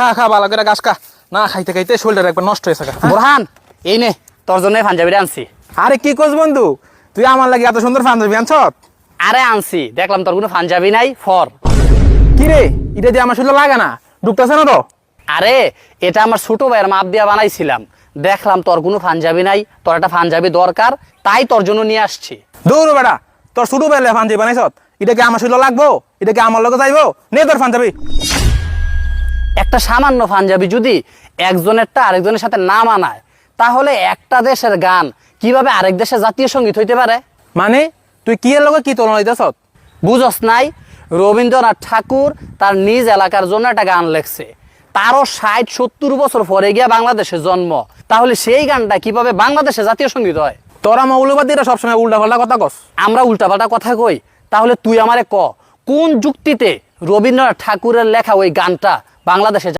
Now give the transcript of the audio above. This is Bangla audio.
খা খা ভালো করে গাছ খা। না খাইতে খাইতে শরীরটা একবার নষ্ট হয়েছে। বোরহান এই নে তোর জন্য পাঞ্জাবিটা আনছি। আরে কি করছ বন্ধু? তুই আমার লাগে এত সুন্দর পাঞ্জাবি আনছ? আরে আনছি দেখলাম তোর কোনো পাঞ্জাবি নাই ফর। কি রে? এটা দিয়ে আমার শরীর লাগে না। ঢুকতেছে না তো? আরে এটা আমার ছোট ভাইয়ের মাপ দিয়া বানাইছিলাম। দেখলাম তোর কোনো পাঞ্জাবি নাই তোর একটা পাঞ্জাবি দরকার তাই তোর জন্য নিয়ে আসছি। দৌড় বেটা তোর ছোট বেলে পাঞ্জাবি বানাইছ? এটা কি আমার শরীর লাগবো? এটা কি আমার লগে যাইবো? নে তোর পাঞ্জাবি। একটা সামান্য পাঞ্জাবি যদি একজনেরটা আরেকজনের সাথে না মানায় তাহলে একটা দেশের গান কীভাবে আরেক দেশের জাতীয় সংগীত হইতে পারে? মানে? তুই কি এর লগে কি তুলনা দিতেছ বুঝস নাই রবীন্দ্রনাথ ঠাকুর তার নিজ এলাকার জন্য একটা গান লেখছে। তারও ষাট সত্তর বছর পরে গিয়া বাংলাদেশে জন্ম। তাহলে সেই গানটা কীভাবে বাংলাদেশে জাতীয় সংগীত হয়? তোরা মৌলবাদীরা সবসময় উল্টা পাল্টা কথা কস। আমরা উল্টাপাল্টা কথা কই? তাহলে তুই আমারে ক কোন যুক্তিতে রবীন্দ্রনাথ ঠাকুরের লেখা ওই গানটা বাংলাদেশে